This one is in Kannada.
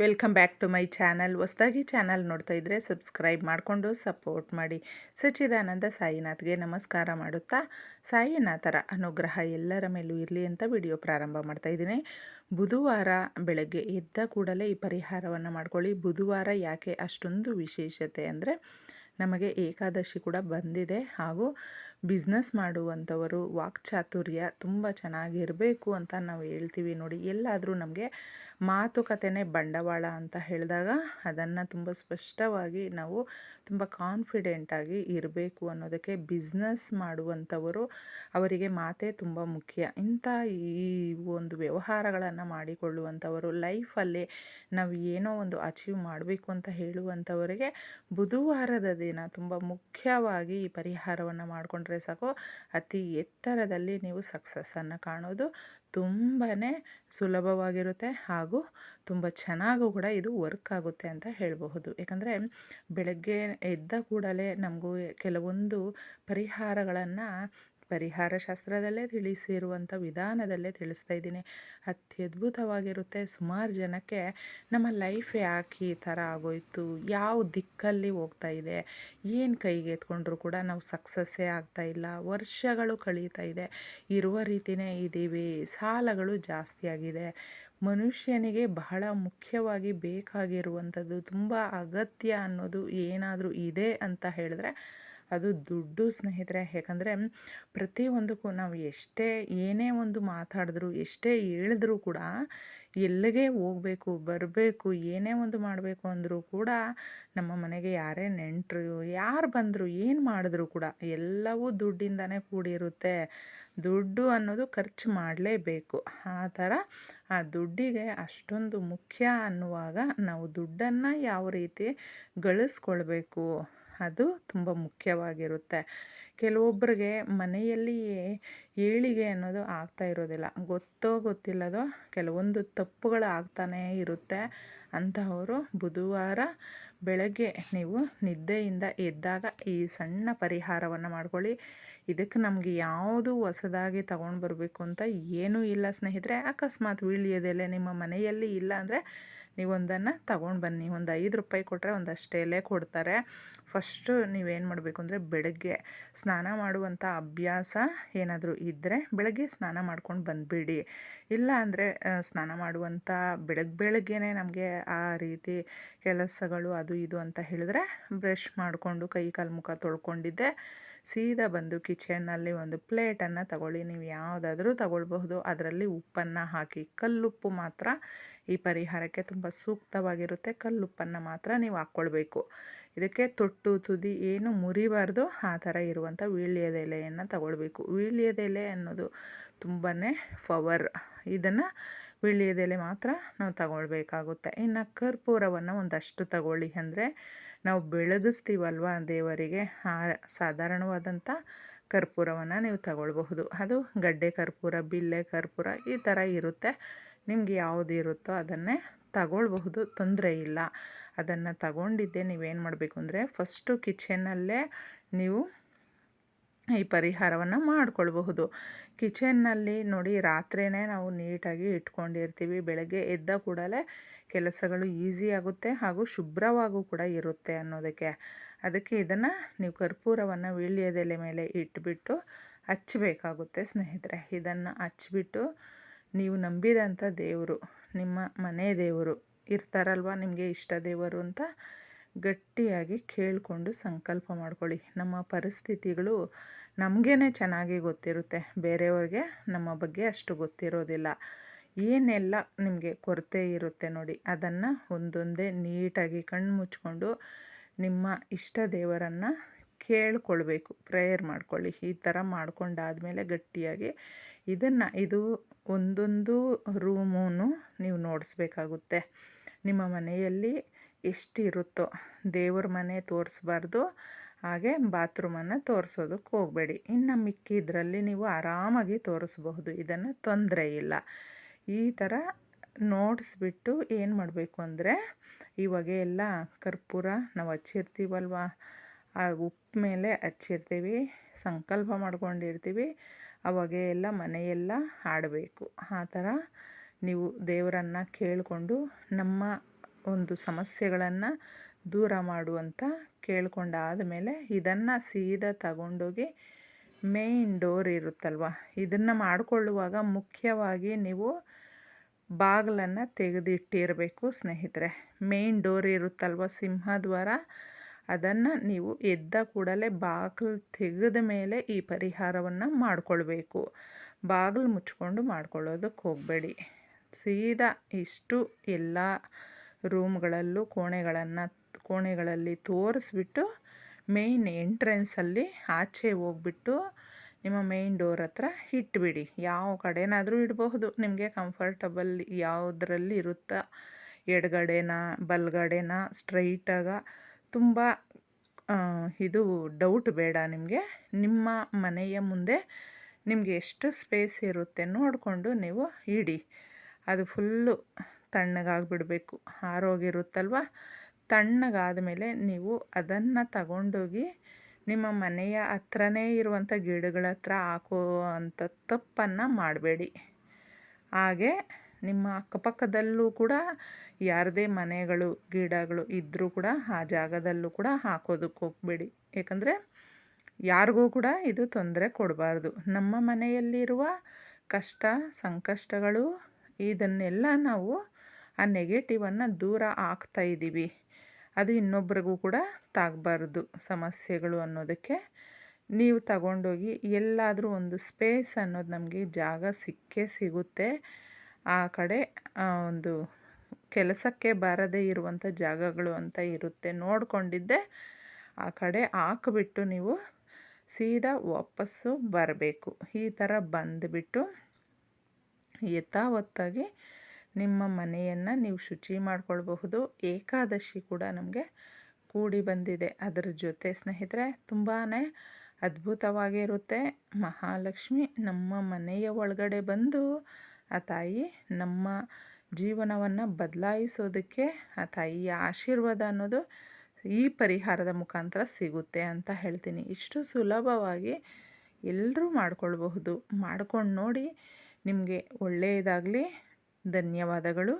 Welcome back to my channel. ಹೊಸದಾಗಿ ಚಾನಲ್ ನೋಡ್ತಾ ಇದ್ದರೆ ಸಬ್ಸ್ಕ್ರೈಬ್ ಮಾಡಿಕೊಂಡು ಸಪೋರ್ಟ್ ಮಾಡಿ. ಸಚ್ಚಿದಾನಂದ ಸಾಯಿನಾಥ್ಗೆ ನಮಸ್ಕಾರ ಮಾಡುತ್ತಾ, ಸಾಯಿನಾಥರ ಅನುಗ್ರಹ ಎಲ್ಲರ ಮೇಲೂ ಇರಲಿ ಅಂತ ವಿಡಿಯೋ ಪ್ರಾರಂಭ ಮಾಡ್ತಾ ಇದ್ದೀನಿ. ಬುಧವಾರ ಬೆಳಗ್ಗೆ ಎದ್ದ ಕೂಡಲೇ ಈ ಪರಿಹಾರವನ್ನು ಮಾಡ್ಕೊಳ್ಳಿ. ಬುಧವಾರ ಯಾಕೆ ಅಷ್ಟೊಂದು ವಿಶೇಷತೆ ಅಂದರೆ, ನಮಗೆ ಏಕಾದಶಿ ಕೂಡ ಬಂದಿದೆ. ಹಾಗೂ ಬಿಸ್ನೆಸ್ ಮಾಡುವಂಥವರು ವಾಕ್ಚಾತುರ್ಯ ತುಂಬ ಚೆನ್ನಾಗಿರಬೇಕು ಅಂತ ನಾವು ಹೇಳ್ತೀವಿ ನೋಡಿ. ಎಲ್ಲಾದರೂ ನಮಗೆ ಮಾತುಕತೆನೇ ಬಂಡವಾಳ ಅಂತ ಹೇಳಿದಾಗ ಅದನ್ನು ತುಂಬ ಸ್ಪಷ್ಟವಾಗಿ ನಾವು ತುಂಬ ಕಾನ್ಫಿಡೆಂಟಾಗಿ ಇರಬೇಕು ಅನ್ನೋದಕ್ಕೆ ಬಿಸ್ನೆಸ್ ಮಾಡುವಂಥವರು ಅವರಿಗೆ ಮಾತೇ ತುಂಬ ಮುಖ್ಯ. ಇಂಥ ಈ ಒಂದು ವ್ಯವಹಾರಗಳನ್ನು ಮಾಡಿಕೊಳ್ಳುವಂಥವರು ಲೈಫಲ್ಲಿ ನಾವು ಏನೋ ಒಂದು ಅಚೀವ್ ಮಾಡಬೇಕು ಅಂತ ಹೇಳುವಂಥವರಿಗೆ ಬುಧವಾರದ ದಿನ ತುಂಬ ಮುಖ್ಯವಾಗಿ ಈ ಪರಿಹಾರವನ್ನು ಮಾಡಿಕೊಂಡ್ರೆ ಸಾಕು. ಅತಿ ಎತ್ತರದಲ್ಲಿ ನೀವು ಸಕ್ಸಸ್ಸನ್ನು ಕಾಣೋದು ತುಂಬಾ ಸುಲಭವಾಗಿರುತ್ತೆ ಹಾಗೂ ತುಂಬ ಚೆನ್ನಾಗೂ ಕೂಡ ಇದು ವರ್ಕ್ ಆಗುತ್ತೆ ಅಂತ ಹೇಳಬಹುದು. ಯಾಕಂದರೆ ಬೆಳಗ್ಗೆ ಎದ್ದ ಕೂಡಲೇ ನಮಗೂ ಕೆಲವೊಂದು ಪರಿಹಾರಗಳನ್ನು ಪರಿಹಾರ ಶಾಸ್ತ್ರದಲ್ಲೇ ತಿಳಿಸಿರುವಂಥ ವಿಧಾನದಲ್ಲೇ ತಿಳಿಸ್ತಾ ಇದ್ದೀನಿ. ಅತ್ಯದ್ಭುತವಾಗಿರುತ್ತೆ. ಸುಮಾರು ಜನಕ್ಕೆ ನಮ್ಮ ಲೈಫ್ ಯಾಕೆ ಈ ಥರ ಆಗೋಯ್ತು? ಯಾವ ದಿಕ್ಕಲ್ಲಿ ಹೋಗ್ತಾ ಇದೆ? ಏನು ಕೈಗೆ ಎತ್ಕೊಂಡ್ರು ಕೂಡ ನಾವು ಸಕ್ಸಸ್ಸೇ ಆಗ್ತಾ ಇಲ್ಲ. ವರ್ಷಗಳು ಕಳೀತಾ ಇದೆ. ಇರುವ ರೀತಿಯೇ ಇದ್ದೀವಿ. ಸಾಲಗಳು ಜಾಸ್ತಿ ಆಗಿದೆ. ಮನುಷ್ಯನಿಗೆ ಬಹಳ ಮುಖ್ಯವಾಗಿ ಬೇಕಾಗಿರುವಂಥದ್ದು, ತುಂಬ ಅಗತ್ಯ ಅನ್ನೋದು ಏನಾದರೂ ಇದೆ ಅಂತ ಹೇಳಿದ್ರೆ ಅದು ದುಡ್ಡು ಸ್ನೇಹಿತರೆ. ಯಾಕಂದರೆ ಪ್ರತಿಯೊಂದಕ್ಕೂ ನಾವು ಎಷ್ಟೇ ಏನೇ ಒಂದು ಮಾತಾಡಿದ್ರು, ಎಷ್ಟೇ ಹೇಳಿದ್ರೂ ಕೂಡ ಎಲ್ಲಿಗೆ ಹೋಗಬೇಕು, ಬರಬೇಕು, ಏನೇ ಒಂದು ಮಾಡಬೇಕು ಅಂದರೂ ಕೂಡ ನಮ್ಮ ಮನೆಗೆ ಯಾರೇ ನೆಂಟರು ಯಾರು ಬಂದರು, ಏನು ಮಾಡಿದ್ರು ಕೂಡ ಎಲ್ಲವೂ ದುಡ್ಡಿಂದನೇ ಕೂಡಿರುತ್ತೆ. ದುಡ್ಡು ಅನ್ನೋದು ಖರ್ಚು ಮಾಡಲೇಬೇಕು. ಆ ಥರ ಆ ದುಡ್ಡಿಗೆ ಅಷ್ಟೊಂದು ಮುಖ್ಯ ಅನ್ನುವಾಗ ನಾವು ದುಡ್ಡನ್ನು ಯಾವ ರೀತಿ ಗಳಿಸ್ಕೊಳ್ಬೇಕು? ಅದು ತುಂಬ ಮುಖ್ಯವಾಗಿರುತ್ತೆ. ಕೆಲವೊಬ್ಬರಿಗೆ ಮನೆಯಲ್ಲಿ ಏಳಿಗೆ ಅನ್ನೋದು ಆಗ್ತಾ ಇರೋದಿಲ್ಲ. ಗೊತ್ತೋ ಗೊತ್ತಿಲ್ಲದೋ ಕೆಲವೊಂದು ತಪ್ಪುಗಳು ಆಗ್ತಾನೇ ಇರುತ್ತೆ. ಅಂತಹವರು ಬುಧವಾರ ಬೆಳಗ್ಗೆ ನೀವು ನಿದ್ದೆಯಿಂದ ಎದ್ದಾಗ ಈ ಸಣ್ಣ ಪರಿಹಾರವನ್ನು ಮಾಡ್ಕೊಳ್ಳಿ. ಇದಕ್ಕೆ ನಮಗೆ ಯಾವುದು ಹೊಸದಾಗಿ ತಗೊಂಡು ಬರಬೇಕು ಅಂತ ಏನೂ ಇಲ್ಲ ಸ್ನೇಹಿತರೆ. ಅಕಸ್ಮಾತ್ ವೀಳ್ಯದೆಲೆ ನಿಮ್ಮ ಮನೆಯಲ್ಲಿ ಇಲ್ಲ ಅಂದರೆ ನೀವೊಂದನ್ನು ತಗೊಂಡು ಬನ್ನಿ. ಒಂದು ಐದು ರೂಪಾಯಿ ಕೊಟ್ಟರೆ ಒಂದು ಎಲೆ ಕೊಡ್ತಾರೆ. ಫಸ್ಟು ನೀವೇನು ಮಾಡಬೇಕು ಅಂದರೆ ಬೆಳಗ್ಗೆ ಸ್ನಾನ ಮಾಡುವಂಥ ಅಭ್ಯಾಸ ಏನಾದರೂ ಇದ್ದರೆ ಬೆಳಗ್ಗೆ ಸ್ನಾನ ಮಾಡ್ಕೊಂಡು ಬಂದುಬಿಡಿ. ಇಲ್ಲ ಅಂದರೆ ಸ್ನಾನ ಮಾಡುವಂಥ ಬೆಳಗ್ಗೆ ಬೆಳಗ್ಗೆನೇ ನಮಗೆ ಆ ರೀತಿ ಕೆಲಸಗಳು ಅದು ಇದು ಅಂತ ಹೇಳಿದ್ರೆ ಬ್ರಷ್ ಮಾಡಿಕೊಂಡು ಕೈ ಕಾಲು ಮುಖ ತೊಳ್ಕೊಂಡಿದ್ದೆ. ಸೀದಾ ಬಂದು ಕಿಚನ್ನಲ್ಲಿ ಒಂದು ಪ್ಲೇಟನ್ನು ತಗೊಳ್ಳಿ. ನೀವು ಯಾವುದಾದ್ರೂ ತಗೊಳ್ಬಹುದು. ಅದರಲ್ಲಿ ಉಪ್ಪನ್ನು ಹಾಕಿ ಕಲ್ಲುಪ್ಪು ಮಾತ್ರ ಈ ಪರಿಹಾರಕ್ಕೆ ತುಂಬ ಸೂಕ್ತವಾಗಿರುತ್ತೆ. ಕಲ್ಲುಪ್ಪನ್ನು ಮಾತ್ರ ನೀವು ಹಾಕ್ಕೊಳ್ಬೇಕು. ಇದಕ್ಕೆ ತೊಟ್ಟು, ತುದಿ ಏನು ಮುರಿಬಾರ್ದು. ಆ ಥರ ಇರುವಂಥ ವೀಳ್ಯದೆಲೆಯನ್ನು ತಗೊಳ್ಬೇಕು. ವೀಳ್ಯದೆಲೆ ಅನ್ನೋದು ತುಂಬಾ ಪವರ್. ಇದನ್ನು ವೀಳ್ಯದೆಲೆ ಮಾತ್ರ ನಾವು ತಗೊಳ್ಬೇಕಾಗುತ್ತೆ. ಇನ್ನು ಕರ್ಪೂರವನ್ನು ಒಂದಷ್ಟು ತಗೊಳ್ಳಿ ಅಂದರೆ ನಾವು ಬೆಳಗಿಸ್ತೀವಲ್ವ ದೇವರಿಗೆ? ಆ ಸಾಧಾರಣವಾದಂಥ ಕರ್ಪೂರವನ್ನು ನೀವು ತಗೊಳ್ಬಹುದು. ಅದು ಗಡ್ಡೆ ಕರ್ಪೂರ, ಬಿಲ್ಲೆ ಕರ್ಪೂರ ಈ ಥರ ಇರುತ್ತೆ. ನಿಮ್ಗೆ ಯಾವುದು ಇರುತ್ತೋ ಅದನ್ನೇ ತಗೊಳ್ಬಹುದು, ತೊಂದರೆ ಇಲ್ಲ. ಅದನ್ನು ತಗೊಂಡಿದ್ದೆ ನೀವೇನು ಮಾಡಬೇಕು ಅಂದರೆ ಫಸ್ಟು ಕಿಚನಲ್ಲೇ ನೀವು ಈ ಪರಿಹಾರವನ್ನು ಮಾಡಿಕೊಳ್ಬಹುದು. ಕಿಚನ್ನಲ್ಲಿ ನೋಡಿ ರಾತ್ರಿಯೇ ನಾವು ನೀಟಾಗಿ ಇಟ್ಕೊಂಡಿರ್ತೀವಿ. ಬೆಳಗ್ಗೆ ಎದ್ದ ಕೂಡಲೇ ಕೆಲಸಗಳು ಈಸಿ ಆಗುತ್ತೆ ಹಾಗೂ ಶುಭ್ರವಾಗೂ ಕೂಡ ಇರುತ್ತೆ ಅನ್ನೋದಕ್ಕೆ. ಅದಕ್ಕೆ ಇದನ್ನು ನೀವು ಕರ್ಪೂರವನ್ನು ವೀಳ್ಯದೆಲೆ ಮೇಲೆ ಇಟ್ಬಿಟ್ಟು ಹಚ್ಚಬೇಕಾಗುತ್ತೆ ಸ್ನೇಹಿತರೆ. ಇದನ್ನು ಹಚ್ಬಿಟ್ಟು ನೀವು ನಂಬಿದಂಥ ದೇವರು. ನಿಮ್ಮ ಮನೆ ದೇವರು ಇರ್ತಾರಲ್ವ ನಿಮಗೆ ಇಷ್ಟ ದೇವರು ಅಂತ ಗಟ್ಟಿಯಾಗಿ ಕೇಳಿಕೊಂಡು ಸಂಕಲ್ಪ ಮಾಡ್ಕೊಳ್ಳಿ. ನಮ್ಮ ಪರಿಸ್ಥಿತಿಗಳು ನಮಗೇ ಚೆನ್ನಾಗಿ ಗೊತ್ತಿರುತ್ತೆ. ಬೇರೆಯವ್ರಿಗೆ ನಮ್ಮ ಬಗ್ಗೆ ಅಷ್ಟು ಗೊತ್ತಿರೋದಿಲ್ಲ. ಏನೆಲ್ಲ ನಿಮಗೆ ಕೊರತೆ ಇರುತ್ತೆ ನೋಡಿ, ಅದನ್ನು ಒಂದೊಂದೇ ನೀಟಾಗಿ ಕಣ್ಣು ಮುಚ್ಕೊಂಡು ನಿಮ್ಮ ಇಷ್ಟ ದೇವರನ್ನು ಕೇಳ್ಕೊಳ್ಬೇಕು. ಪ್ರೇಯರ್ ಮಾಡ್ಕೊಳ್ಳಿ. ಈ ಥರ ಮಾಡ್ಕೊಂಡಾದಮೇಲೆ ಗಟ್ಟಿಯಾಗಿ ಇದನ್ನು ಇದು ಒಂದೊಂದು ರೂಮೂ ನೀವು ನೋಡಿಸ್ಬೇಕಾಗುತ್ತೆ. ನಿಮ್ಮ ಮನೆಯಲ್ಲಿ ಎಷ್ಟಿರುತ್ತೋ ದೇವ್ರ ಮನೆ ತೋರಿಸ್ಬಾರ್ದು, ಹಾಗೆ ಬಾತ್ರೂಮನ್ನು ತೋರಿಸೋದಕ್ಕೆ ಹೋಗಬೇಡಿ. ಇನ್ನು ಮಿಕ್ಕಿದ್ರಲ್ಲಿ ನೀವು ಆರಾಮಾಗಿ ತೋರಿಸ್ಬಹುದು, ಇದನ್ನು ತೊಂದರೆ ಇಲ್ಲ. ಈ ಥರ ನೋಡಿಸ್ಬಿಟ್ಟು ಏನು ಮಾಡಬೇಕು ಅಂದರೆ ಇವಾಗೆಲ್ಲ ಕರ್ಪೂರ ನಾವು ಹಚ್ಚಿರ್ತೀವಲ್ವ ಆ ಉಪ್ಪು ಮೇಲೆ ಹಚ್ಚಿರ್ತೀವಿ, ಸಂಕಲ್ಪ ಮಾಡ್ಕೊಂಡಿರ್ತೀವಿ, ಅವಾಗೆ ಎಲ್ಲ ಮನೆಯೆಲ್ಲ ಆಡಬೇಕು ಆ ಥರ ನೀವು ದೇವರನ್ನು ಕೇಳಿಕೊಂಡು ನಮ್ಮ ಒಂದು ಸಮಸ್ಯೆಗಳನ್ನು ದೂರ ಮಾಡುವಂತ ಕೇಳ್ಕೊಂಡಾದ ಮೇಲೆ ಇದನ್ನು ಸೀದಾ ತಗೊಂಡೋಗಿ ಮೇಯ್ನ್ ಡೋರ್ ಇರುತ್ತಲ್ವ? ಇದನ್ನು ಮಾಡಿಕೊಳ್ಳುವಾಗ ಮುಖ್ಯವಾಗಿ ನೀವು ಬಾಗಿಲನ್ನು ತೆಗೆದಿಟ್ಟಿರಬೇಕು ಸ್ನೇಹಿತರೆ. ಮೇಯ್ನ್ ಡೋರ್ ಇರುತ್ತಲ್ವ? ಸಿಂಹದ್ವಾರ ಅದನ್ನು ನೀವು ಎದ್ದ ಕೂಡಲೇ ಬಾಗಿಲು ತೆಗೆದ ಮೇಲೆ ಈ ಪರಿಹಾರವನ್ನು ಮಾಡಿಕೊಳ್ಬೇಕು. ಬಾಗಿಲು ಮುಚ್ಕೊಂಡು ಮಾಡ್ಕೊಳ್ಳೋದಕ್ಕೆ ಹೋಗಬೇಡಿ. ಸೀದಾ ಇಷ್ಟು ಎಲ್ಲ ರೂಮ್ಗಳಲ್ಲೂ ಕೋಣೆಗಳನ್ನು, ಕೋಣೆಗಳಲ್ಲಿ ತೋರಿಸ್ಬಿಟ್ಟು ಮೇಯ್ನ್ ಎಂಟ್ರೆನ್ಸಲ್ಲಿ ಆಚೆ ಹೋಗ್ಬಿಟ್ಟು ನಿಮ್ಮ ಮೇಯ್ನ್ ಡೋರ್ ಹತ್ರ ಇಟ್ಬಿಡಿ. ಯಾವ ಕಡೆನಾದರೂ ಇಡಬಹುದು. ನಿಮಗೆ ಕಂಫರ್ಟಬಲ್ ಯಾವುದ್ರಲ್ಲಿ ಇರುತ್ತಾ? ಎಡಗಡೆನಾ, ಬಲಗಡೆನಾ, ಸ್ಟ್ರೈಟಾಗ? ತುಂಬ ಇದು ಡೌಟ್ ಬೇಡ ನಿಮಗೆ. ನಿಮ್ಮ ಮನೆಯ ಮುಂದೆ ನಿಮಗೆ ಎಷ್ಟು ಸ್ಪೇಸ್ ಇರುತ್ತೆ ನೋಡಿಕೊಂಡು ನೀವು ಇಡಿ. ಅದು ಫುಲ್ಲು ತಣ್ಣಗಾಗಿಬಿಡಬೇಕು. ಆರೋಗಿರುತ್ತಲ್ವ ತಣ್ಣಗಾದ ಮೇಲೆ ನೀವು ಅದನ್ನು ತಗೊಂಡೋಗಿ ನಿಮ್ಮ ಮನೆಯ ಹತ್ರನೇ ಇರುವಂಥ ಗಿಡಗಳ ಹತ್ರ ಹಾಕೋ ಅಂಥ ತಪ್ಪನ್ನು ಮಾಡಬೇಡಿ. ಹಾಗೆ ನಿಮ್ಮ ಅಕ್ಕಪಕ್ಕದಲ್ಲೂ ಕೂಡ ಯಾರದೇ ಮನೆಗಳು, ಗಿಡಗಳು ಇದ್ದರೂ ಕೂಡ ಆ ಜಾಗದಲ್ಲೂ ಕೂಡ ಹಾಕೋದಕ್ಕೆ ಹೋಗಬೇಡಿ. ಯಾಕಂದರೆ ಯಾರಿಗೂ ಕೂಡ ಇದು ತೊಂದರೆ ಕೊಡಬಾರ್ದು. ನಮ್ಮ ಮನೆಯಲ್ಲಿರುವ ಕಷ್ಟ, ಸಂಕಷ್ಟಗಳು ಇದನ್ನೆಲ್ಲ ನಾವು ಆ ನೆಗೆಟಿವನ್ನು ದೂರ ಆಗ್ತಾ ಇದ್ದೀವಿ. ಅದು ಇನ್ನೊಬ್ರಿಗೂ ಕೂಡ ತಾಗಬಾರ್ದು ಸಮಸ್ಯೆಗಳು ಅನ್ನೋದಕ್ಕೆ. ನೀವು ತಗೊಂಡೋಗಿ ಎಲ್ಲಾದರೂ ಒಂದು ಸ್ಪೇಸ್ ಅನ್ನೋದು ನಮಗೆ ಜಾಗ ಸಿಕ್ಕೇ ಸಿಗುತ್ತೆ. ಆ ಕಡೆ ಒಂದು ಕೆಲಸಕ್ಕೆ ಬಾರದೇ ಇರುವಂಥ ಜಾಗಗಳು ಅಂತ ಇರುತ್ತೆ. ನೋಡಿಕೊಂಡಿದ್ದೆ. ಆ ಕಡೆ ಹಾಕಿಬಿಟ್ಟು ನೀವು ಸೀದಾ ವಾಪಸ್ಸು ಬರಬೇಕು. ಈ ಥರ ಬಂದುಬಿಟ್ಟು ಯಥಾವತ್ತಾಗಿ ನಿಮ್ಮ ಮನೆಯನ್ನು ನೀವು ಶುಚಿ ಮಾಡಿಕೊಳ್ಬಹುದು. ಏಕಾದಶಿ ಕೂಡ ನಮಗೆ ಕೂಡಿ ಬಂದಿದೆ. ಅದರ ಜೊತೆ ಸ್ನೇಹಿತರೆ ತುಂಬಾ ಅದ್ಭುತವಾಗಿರುತ್ತೆ. ಮಹಾಲಕ್ಷ್ಮಿ ನಮ್ಮ ಮನೆಯ ಒಳಗಡೆ ಬಂದು ಆ ತಾಯಿ ನಮ್ಮ ಜೀವನವನ್ನು ಬದಲಾಯಿಸೋದಕ್ಕೆ ಆ ತಾಯಿಯ ಆಶೀರ್ವಾದ ಅನ್ನೋದು ಈ ಪರಿಹಾರದ ಮುಖಾಂತರ ಸಿಗುತ್ತೆ ಅಂತ ಹೇಳ್ತೀನಿ. ಇಷ್ಟು ಸುಲಭವಾಗಿ ಎಲ್ಲರೂ ಮಾಡಿಕೊಳ್ಬಹುದು. ಮಾಡ್ಕೊಂಡು ನೋಡಿ ನಿಮಗೆ ಒಳ್ಳೆಯದಾಗಲಿ. ಧನ್ಯವಾದಗಳು.